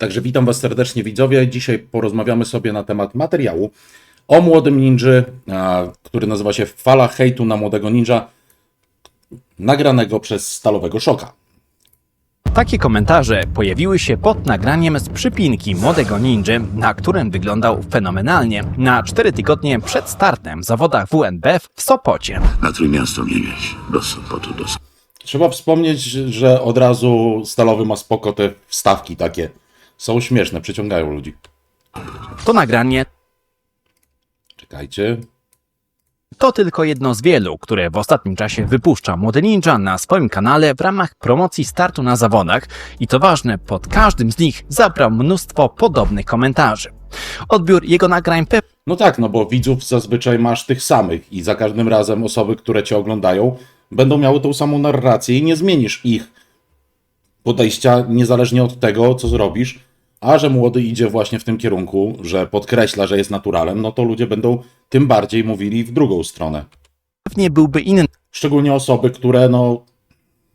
Także witam Was serdecznie widzowie. Dzisiaj porozmawiamy sobie na temat materiału o młodym ninży, który nazywa się Fala hejtu na młodego ninja, nagranego przez Stalowego Szoka. Takie komentarze pojawiły się pod nagraniem z przypinki młodego ninja, na którym wyglądał fenomenalnie na 4 tygodnie przed startem w zawodach WNBF w Sopocie. Na Trójmiasto mnie wieź. Do Sopotu, do Sopotu. Trzeba wspomnieć, że od razu Stalowy ma spoko te wstawki takie. Są śmieszne, przyciągają ludzi. To nagranie Czekajcie. to tylko jedno z wielu, które w ostatnim czasie wypuszcza młody ninja na swoim kanale w ramach promocji startu na zawodach i to ważne, pod każdym z nich zabrał mnóstwo podobnych komentarzy. Odbiór jego nagrań pe No tak, no bo widzów zazwyczaj masz tych samych i za każdym razem osoby, które cię oglądają, będą miały tą samą narrację i nie zmienisz ich podejścia niezależnie od tego, co zrobisz. A że młody idzie właśnie w tym kierunku, że podkreśla, że jest naturalem, no to ludzie będą tym bardziej mówili w drugą stronę. pewnie byłby inny Szczególnie osoby, które no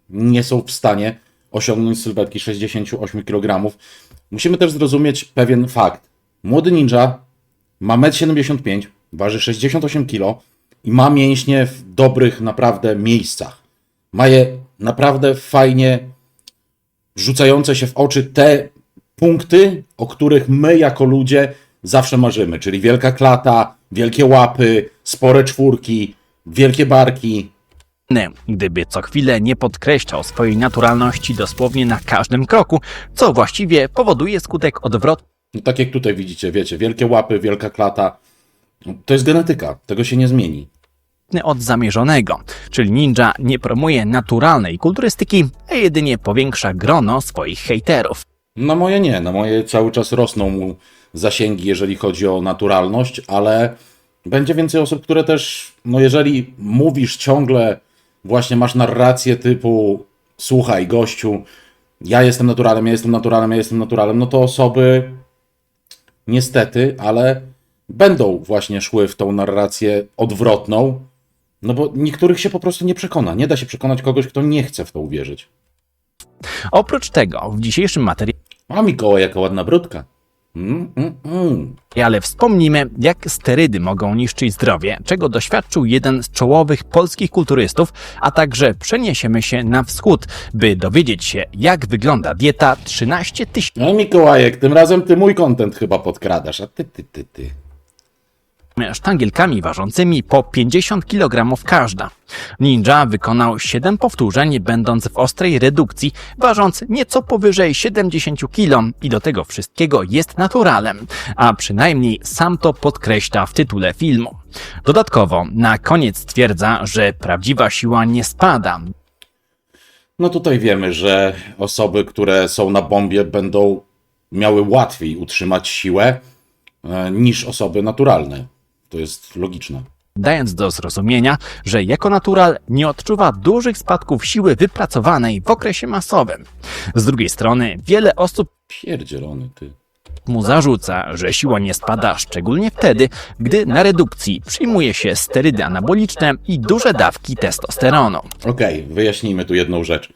nie są w stanie osiągnąć sylwetki 68 kg. Musimy też zrozumieć pewien fakt. Młody ninja ma 1,75 m, waży 68 kg i ma mięśnie w dobrych naprawdę miejscach. Ma je naprawdę fajnie rzucające się w oczy te punkty, o których my jako ludzie zawsze marzymy, czyli wielka klata, wielkie łapy, spore czwórki, wielkie barki, gdyby co chwilę nie podkreślał swojej naturalności dosłownie na każdym kroku, co właściwie powoduje skutek odwrotny No, tak jak tutaj widzicie, wiecie, wielkie łapy, wielka klata. To jest genetyka, tego się nie zmieni. od zamierzonego, czyli ninja nie promuje naturalnej kulturystyki, a jedynie powiększa grono swoich hejterów. Na moje nie, na moje cały czas rosną mu zasięgi, jeżeli chodzi o naturalność, ale będzie więcej osób, które też, no jeżeli mówisz ciągle, właśnie masz narrację typu słuchaj gościu, ja jestem naturalem, ja jestem naturalem, ja jestem naturalem, no to osoby niestety, ale będą właśnie szły w tą narrację odwrotną, no bo niektórych się po prostu nie przekona. Nie da się przekonać kogoś, kto nie chce w to uwierzyć. Oprócz tego, w dzisiejszym materiale A Mikołaj, jaka ładna brudka. Mm, mm, mm. wspomnimy, jak sterydy mogą niszczyć zdrowie, czego doświadczył jeden z czołowych polskich kulturystów, a także przeniesiemy się na wschód, by dowiedzieć się, jak wygląda dieta 13 tysięcy No Mikołajek, tym razem ty mój kontent chyba podkradasz, a ty, ty, ty, ty. Sztangielkami ważącymi po 50 kg każda. Ninja wykonał 7 powtórzeń, będąc w ostrej redukcji, ważąc nieco powyżej 70 kg i do tego wszystkiego jest naturalem, a przynajmniej sam to podkreśla w tytule filmu. Dodatkowo na koniec stwierdza, że prawdziwa siła nie spada, No tutaj wiemy, że osoby, które są na bombie będą miały łatwiej utrzymać siłę e, niż osoby naturalne. To jest logiczne. dając do zrozumienia, że jako natural nie odczuwa dużych spadków siły wypracowanej w okresie masowym. Z drugiej strony, wiele osób Pierdzielony ty. mu zarzuca, że siła nie spada szczególnie wtedy, gdy na redukcji przyjmuje się sterydy anaboliczne i duże dawki testosteronu. Okej, wyjaśnijmy tu jedną rzecz.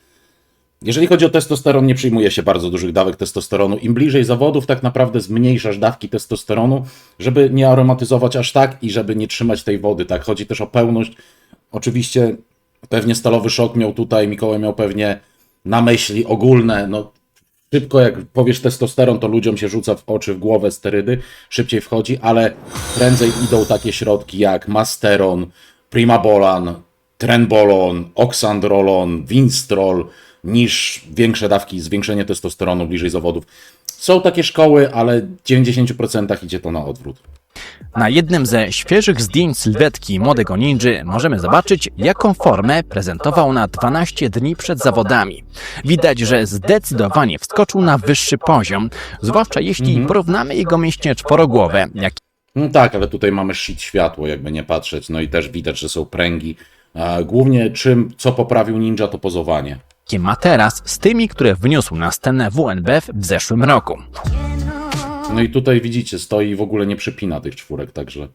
Jeżeli chodzi o testosteron, nie przyjmuje się bardzo dużych dawek testosteronu. Im bliżej zawodów, tak naprawdę zmniejszasz dawki testosteronu, żeby nie aromatyzować aż tak i żeby nie trzymać tej wody. Tak, chodzi też o pełność. Oczywiście pewnie stalowy szok miał tutaj, Mikołaj miał pewnie na myśli ogólne, no szybko jak powiesz testosteron, to ludziom się rzuca w oczy, w głowę sterydy, szybciej wchodzi, ale prędzej idą takie środki jak Masteron, Primabolan, Trenbolon, Oxandrolon, Winstrol, niż większe dawki, zwiększenie testosteronu bliżej zawodów. Są takie szkoły, ale w 90% idzie to na odwrót. Na jednym ze świeżych zdjęć sylwetki młodego ninży możemy zobaczyć, jaką formę prezentował na 12 dni przed zawodami. Widać, że zdecydowanie wskoczył na wyższy poziom, zwłaszcza jeśli porównamy jego mięśnie czworogłowe, jak No tak, ale tutaj mamy shit światło, jakby nie patrzeć. No i też widać, że są pręgi. Głównie czym, co poprawił ninja, to pozowanie. Jakie ma teraz z tymi, które wniósł na scenę WNBF w zeszłym roku. No i tutaj widzicie, stoi i w ogóle nie przypina tych czwórek, także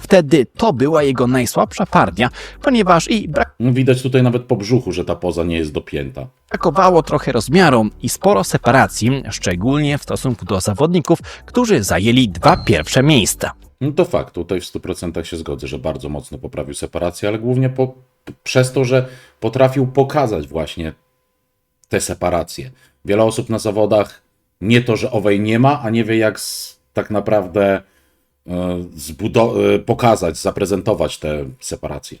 wtedy to była jego najsłabsza partia, ponieważ i No, Widać tutaj nawet po brzuchu, że ta poza nie jest dopięta. brakowało trochę rozmiaru i sporo separacji, szczególnie w stosunku do zawodników, którzy zajęli dwa pierwsze miejsca. No to fakt, tutaj w 100% się zgodzę, że bardzo mocno poprawił separację, ale głównie po, przez to, że potrafił pokazać właśnie te separacje. Wiele osób na zawodach nie to, że owej nie ma, a nie wie jak z, tak naprawdę e, pokazać, zaprezentować te separacje.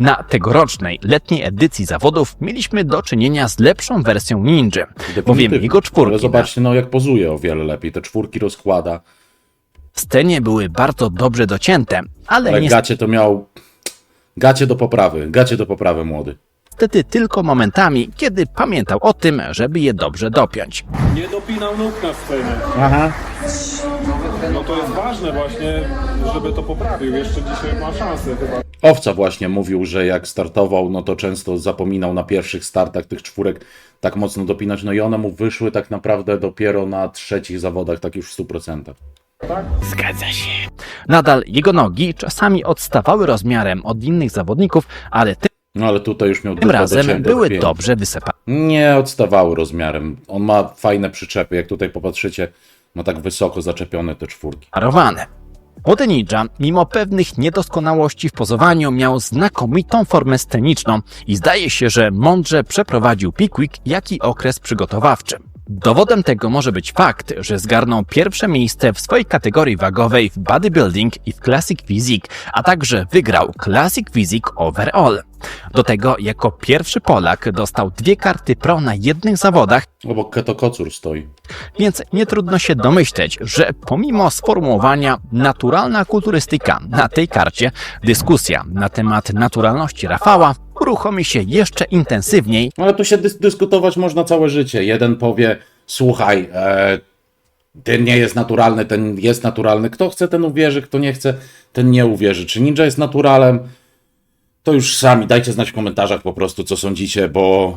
Na tegorocznej letniej edycji zawodów mieliśmy do czynienia z lepszą wersją Ninja, bowiem jego czwórki Ale zobaczcie, no jak pozuje o wiele lepiej. Te czwórki rozkłada. Scenie były bardzo dobrze docięte, ale Ale gacie to miał... Gacie do poprawy, gacie do poprawy młody. tylko momentami, kiedy pamiętał o tym, żeby je dobrze dopiąć. Nie dopinał nóg na scenie. Aha. No to jest ważne właśnie, żeby to poprawił. Jeszcze dzisiaj ma szansę chyba. Owca właśnie mówił, że jak startował, no to często zapominał na pierwszych startach tych czwórek tak mocno dopinać, no i one mu wyszły tak naprawdę dopiero na trzecich zawodach, tak już w 100%. Nadal jego nogi czasami odstawały rozmiarem od innych zawodników, ale tym No ale tutaj już miał razem były dobrze wysypane. Nie odstawały rozmiarem. On ma fajne przyczepy, jak tutaj popatrzycie, ma tak wysoko zaczepione te czwórki. parowane. Młody ninja, mimo pewnych niedoskonałości w pozowaniu, miał znakomitą formę sceniczną i zdaje się, że mądrze przeprowadził Pickwick, jak i okres przygotowawczy. Dowodem tego może być fakt, że zgarnął pierwsze miejsce w swojej kategorii wagowej w bodybuilding i w Classic Physique, a także wygrał Classic Physique Overall. Do tego jako pierwszy Polak dostał dwie karty pro na jednych zawodach, Obok Keto Kocur stoi. więc nie trudno się domyśleć, że pomimo sformułowania naturalna kulturystyka na tej karcie, dyskusja na temat naturalności Rafała uruchomi się jeszcze intensywniej, ale tu się dys- dyskutować można całe życie. Jeden powie, słuchaj, e, ten nie jest naturalny, ten jest naturalny. Kto chce, ten uwierzy, kto nie chce, ten nie uwierzy. Czy ninja jest naturalem? To już sami dajcie znać w komentarzach po prostu, co sądzicie, bo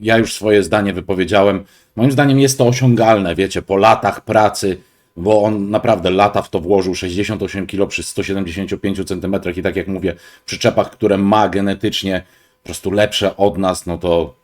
ja już swoje zdanie wypowiedziałem. Moim zdaniem jest to osiągalne, wiecie, po latach pracy, bo on naprawdę lata w to włożył 68 kg przy 175 cm i tak jak mówię, przyczepach, które ma genetycznie po prostu lepsze od nas, no to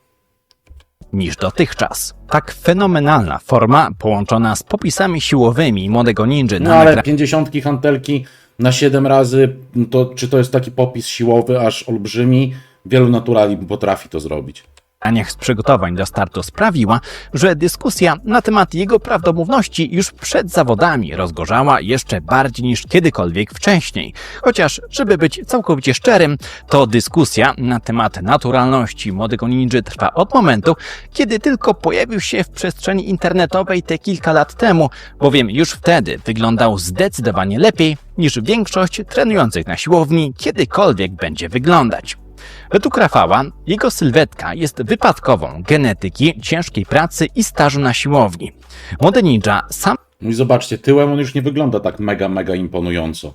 niż dotychczas. Tak fenomenalna forma połączona z popisami siłowymi młodego ninja No ale 50 hantelki na 7 razy, to czy to jest taki popis siłowy, aż olbrzymi? Wielu naturali potrafi to zrobić. Nagraniach z przygotowań do startu sprawiła, że dyskusja na temat jego prawdomówności już przed zawodami rozgorzała jeszcze bardziej niż kiedykolwiek wcześniej. Chociaż, żeby być całkowicie szczerym, to dyskusja na temat naturalności młodego ninja trwa od momentu, kiedy tylko pojawił się w przestrzeni internetowej te kilka lat temu, bowiem już wtedy wyglądał zdecydowanie lepiej niż większość trenujących na siłowni kiedykolwiek będzie wyglądać. Według Rafała, jego sylwetka jest wypadkową genetyki, ciężkiej pracy i stażu na siłowni. Młody ninja sam No i zobaczcie, tyłem on już nie wygląda tak mega, mega imponująco.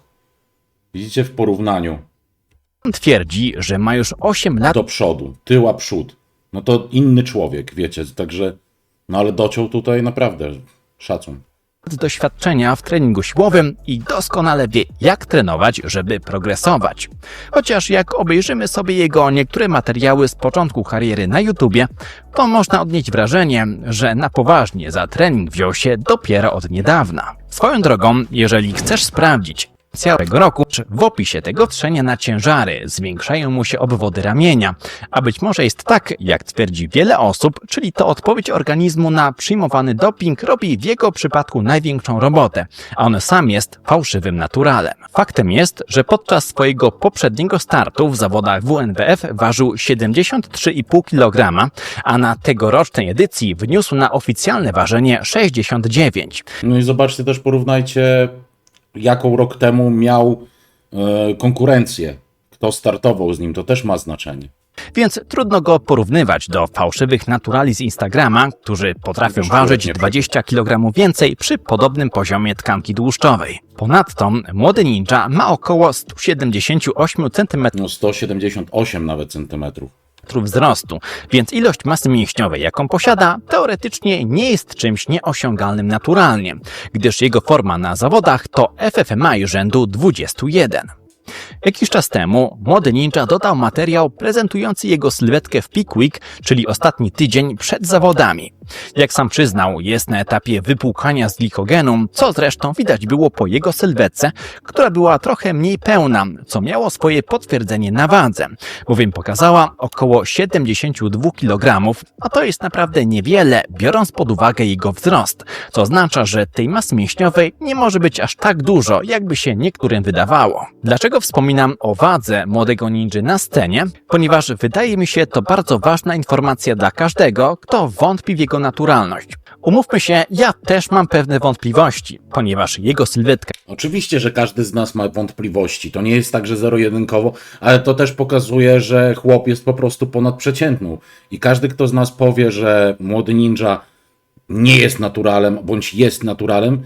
Widzicie w porównaniu twierdzi, że ma już 8 lat do przodu, tyła przód. No to inny człowiek, wiecie, także no ale dociął tutaj naprawdę szacun. Doświadczenia w treningu siłowym i doskonale wie, jak trenować, żeby progresować. Chociaż jak obejrzymy sobie jego niektóre materiały z początku kariery na YouTubie, to można odnieść wrażenie, że na poważnie za trening wziął się dopiero od niedawna. Swoją drogą, jeżeli chcesz sprawdzić, całego roku w opisie tego trzenia na ciężary zwiększają mu się obwody ramienia, a być może jest tak, jak twierdzi wiele osób, czyli to odpowiedź organizmu na przyjmowany doping robi w jego przypadku największą robotę, a on sam jest fałszywym naturalem. Faktem jest, że podczas swojego poprzedniego startu w zawodach WNBF ważył 73,5 kg, a na tegorocznej edycji wniósł na oficjalne ważenie 69. No i zobaczcie też, porównajcie jaką rok temu miał e, konkurencję. Kto startował z nim, to też ma znaczenie. Więc trudno go porównywać do fałszywych naturali z Instagrama, którzy potrafią ważyć nie 20 kg więcej przy podobnym poziomie tkanki tłuszczowej. Ponadto młody ninja ma około 178 cm No 178 nawet centymetrów. Wzrostu, więc ilość masy mięśniowej, jaką posiada, teoretycznie nie jest czymś nieosiągalnym naturalnie, gdyż jego forma na zawodach to FFMI rzędu 21. Jakiś czas temu młody ninja dodał materiał prezentujący jego sylwetkę w Peak Week, czyli ostatni tydzień przed zawodami. Jak sam przyznał, jest na etapie wypłukania z glikogenu, co zresztą widać było po jego sylwetce, która była trochę mniej pełna, co miało swoje potwierdzenie na wadze, bowiem pokazała około 72 kg, a to jest naprawdę niewiele, biorąc pod uwagę jego wzrost, co oznacza, że tej masy mięśniowej nie może być aż tak dużo, jakby się niektórym wydawało. Dlaczego wspominam o wadze młodego ninja na scenie? Ponieważ wydaje mi się to bardzo ważna informacja dla każdego, kto wątpi w jego naturalność. Umówmy się, ja też mam pewne wątpliwości, ponieważ jego sylwetka Oczywiście, że każdy z nas ma wątpliwości. To nie jest tak, że zero-jedynkowo, ale to też pokazuje, że chłop jest po prostu ponadprzeciętną. I każdy, kto z nas powie, że młody ninja nie jest naturalem, bądź jest naturalem,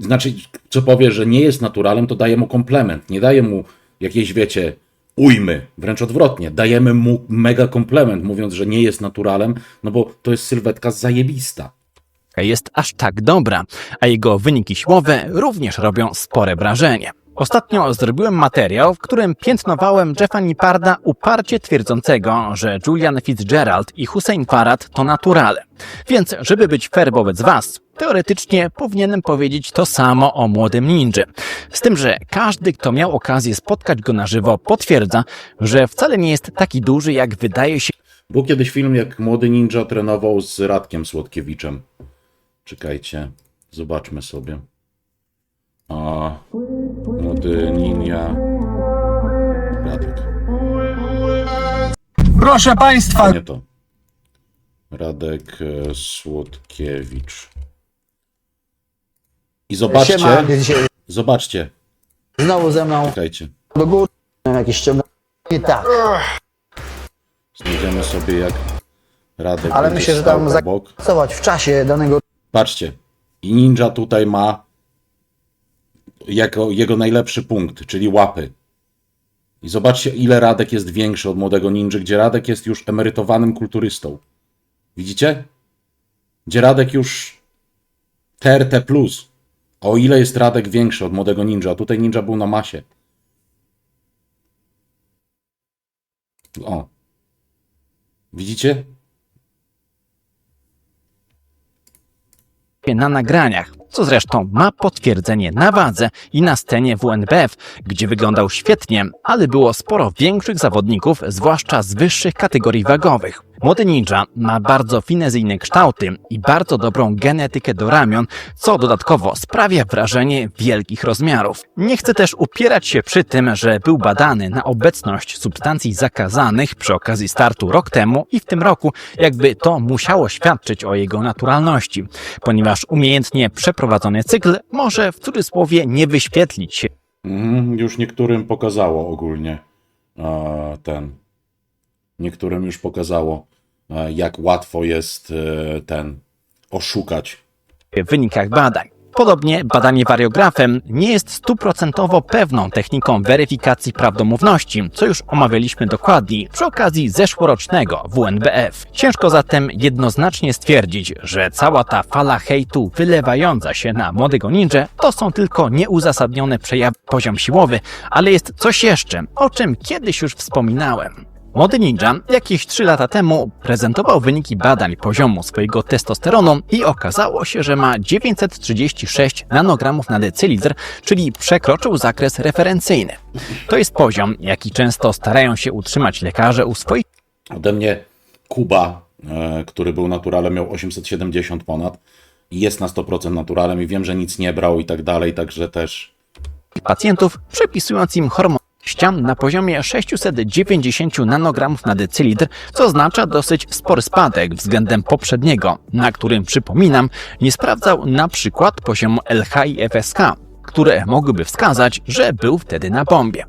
znaczy, co powie, że nie jest naturalem, to daje mu komplement. Nie daje mu jakiejś, wiecie, ujmy. Wręcz odwrotnie. Dajemy mu mega komplement, mówiąc, że nie jest naturalem, no bo to jest sylwetka zajebista. jest aż tak dobra, a jego wyniki siłowe również robią spore wrażenie. Ostatnio zrobiłem materiał, w którym piętnowałem Jeffa Niparda uparcie twierdzącego, że Julian Fitzgerald i Hussein Farad to naturale. Więc, żeby być fair wobec was, teoretycznie powinienem powiedzieć to samo o młodym ninja. Z tym, że każdy, kto miał okazję spotkać go na żywo, potwierdza, że wcale nie jest taki duży, jak wydaje się Był kiedyś film, jak młody ninja trenował z Radkiem Słodkiewiczem. Czekajcie, zobaczmy sobie. A, młody ninja. Radek. Proszę Państwa, Nie to. Radek e, Słodkiewicz. I zobaczcie, siema, dzisiaj zobaczcie, znowu ze mną czekajcie. do góry, jakieś ściąganie. I tak, Znajdziemy sobie jak Radek ale będzie myślę, że stał tam obok. w czasie danego Patrzcie, i ninja tutaj ma jako jego najlepszy punkt, czyli łapy. I zobaczcie, ile Radek jest większy od młodego ninja, gdzie Radek jest już emerytowanym kulturystą. Widzicie? Gdzie Radek już TRT+. A o ile jest Radek większy od młodego ninja, tutaj ninja był na masie. O. Widzicie? na nagraniach, co zresztą ma potwierdzenie na wadze i na scenie WNBF, gdzie wyglądał świetnie, ale było sporo większych zawodników, zwłaszcza z wyższych kategorii wagowych. Młody ninja ma bardzo finezyjne kształty i bardzo dobrą genetykę do ramion, co dodatkowo sprawia wrażenie wielkich rozmiarów. Nie chcę też upierać się przy tym, że był badany na obecność substancji zakazanych przy okazji startu rok temu i w tym roku, jakby to musiało świadczyć o jego naturalności, ponieważ umiejętnie przeprowadzony cykl może w cudzysłowie nie wyświetlić się Mhm, już niektórym pokazało ogólnie e, ten. Niektórym już pokazało, jak łatwo jest e, ten oszukać. w wynikach badań. Podobnie badanie wariografem nie jest stuprocentowo pewną techniką weryfikacji prawdomówności, co już omawialiśmy dokładniej przy okazji zeszłorocznego WNBF. Ciężko zatem jednoznacznie stwierdzić, że cała ta fala hejtu wylewająca się na młodego ninja to są tylko nieuzasadnione przejawy poziom siłowy, ale jest coś jeszcze, o czym kiedyś już wspominałem. Młody ninja jakieś 3 lata temu prezentował wyniki badań poziomu swojego testosteronu i okazało się, że ma 936 nanogramów na decylitr, czyli przekroczył zakres referencyjny. To jest poziom, jaki często starają się utrzymać lekarze u swoich Ode mnie Kuba, e, który był naturalem, miał 870 ponad jest na 100% naturalem i wiem, że nic nie brał i tak dalej, także też pacjentów, przepisując im hormon ścian na poziomie 690 nanogramów na decylitr, co oznacza dosyć spory spadek względem poprzedniego, na którym, przypominam, nie sprawdzał na przykład poziomu LH i FSK, które mogłyby wskazać, że był wtedy na bombie.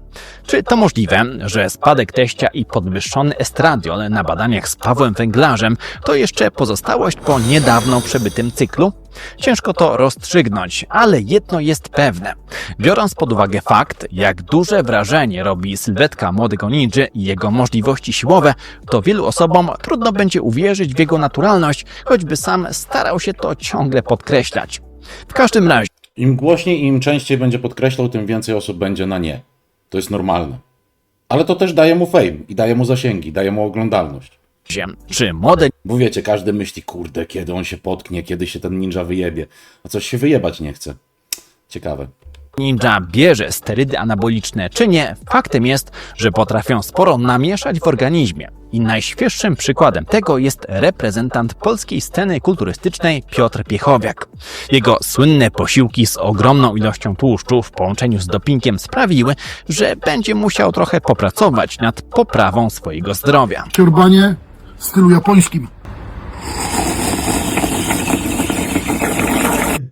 Czy to możliwe, że spadek teścia i podwyższony estradiol na badaniach z Pawłem Węglarzem to jeszcze pozostałość po niedawno przebytym cyklu? Ciężko to rozstrzygnąć, ale jedno jest pewne. Biorąc pod uwagę fakt, jak duże wrażenie robi sylwetka młodego ninja i jego możliwości siłowe, to wielu osobom trudno będzie uwierzyć w jego naturalność, choćby sam starał się to ciągle podkreślać. W każdym razie, Im głośniej i im częściej będzie podkreślał, tym więcej osób będzie na nie. To jest normalne. Ale to też daje mu fame i daje mu zasięgi, daje mu oglądalność. Czy młody Bo wiecie, każdy myśli, kurde, kiedy on się potknie, kiedy się ten ninja wyjebie. A coś się wyjebać nie chce. Ciekawe. ninja bierze sterydy anaboliczne czy nie, faktem jest, że potrafią sporo namieszać w organizmie. I najświeższym przykładem tego jest reprezentant polskiej sceny kulturystycznej Piotr Piechowiak. Jego słynne posiłki z ogromną ilością tłuszczu w połączeniu z dopingiem sprawiły, że będzie musiał trochę popracować nad poprawą swojego zdrowia. Ciorbanie w stylu japońskim.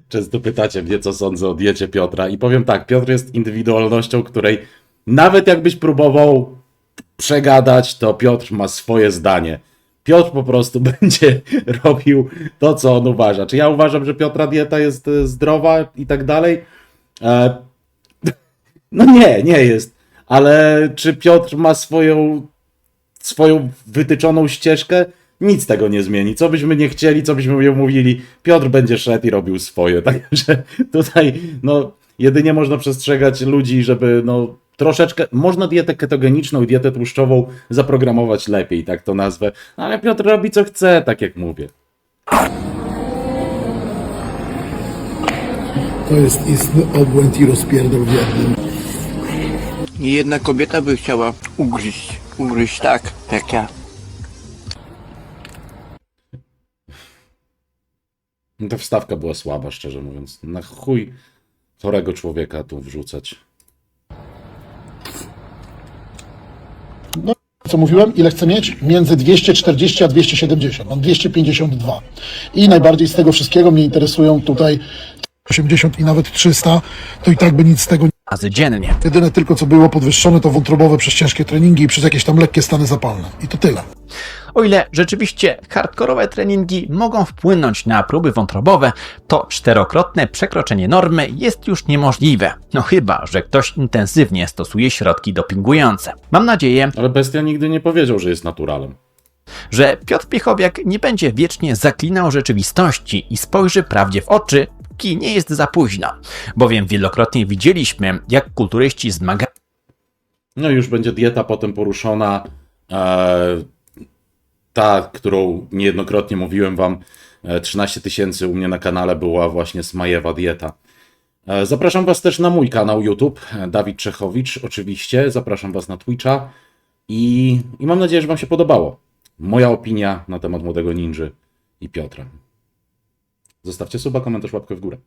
Często pytacie mnie, co sądzę o diecie Piotra. I powiem tak, Piotr jest indywidualnością, której nawet jakbyś próbował przegadać, to Piotr ma swoje zdanie. Piotr po prostu będzie robił to, co on uważa. Czy ja uważam, że Piotra dieta jest e, zdrowa i tak dalej? E, no nie, nie jest. Ale czy Piotr ma swoją, swoją wytyczoną ścieżkę? Nic tego nie zmieni. Co byśmy nie chcieli, co byśmy mówili, Piotr będzie szedł i robił swoje. Także tutaj, no, jedynie można przestrzegać ludzi, żeby, no, troszeczkę, można dietę ketogeniczną i dietę tłuszczową zaprogramować lepiej, tak to nazwę. No, ale Piotr robi co chce, tak jak mówię. To jest istny obłęd i rozpierdol w jednym. Nie jedna kobieta by chciała ugryźć, ugryźć tak, jak ja. No, ta wstawka była słaba, szczerze mówiąc. Na chuj chorego człowieka tu wrzucać. Co mówiłem? Ile chcę mieć? Między 240 a 270. Mam 252. I najbardziej z tego wszystkiego mnie interesują tutaj 80 i nawet 300. To i tak by nic z tego nie Razy dziennie. Jedyne tylko co było podwyższone to wątrobowe przez ciężkie treningi i przez jakieś tam lekkie stany zapalne. I to tyle. O ile rzeczywiście hardkorowe treningi mogą wpłynąć na próby wątrobowe, to czterokrotne przekroczenie normy jest już niemożliwe. No chyba, że ktoś intensywnie stosuje środki dopingujące. Mam nadzieję, Ale bestia nigdy nie powiedział, że jest naturalem. że Piotr Piechowiak nie będzie wiecznie zaklinał rzeczywistości i spojrzy prawdzie w oczy, nie jest za późno. Bowiem wielokrotnie widzieliśmy, jak kulturyści zmagali No już będzie dieta potem poruszona. E, ta, którą niejednokrotnie mówiłem wam, e, 13 tysięcy u mnie na kanale była właśnie Smajewa dieta. E, zapraszam was też na mój kanał YouTube, e, Dawid Czechowicz oczywiście. Zapraszam was na Twitcha i, i mam nadzieję, że wam się podobało. Moja opinia na temat młodego ninży i Piotra. Zostawcie suba, komentarz, łapkę w górę.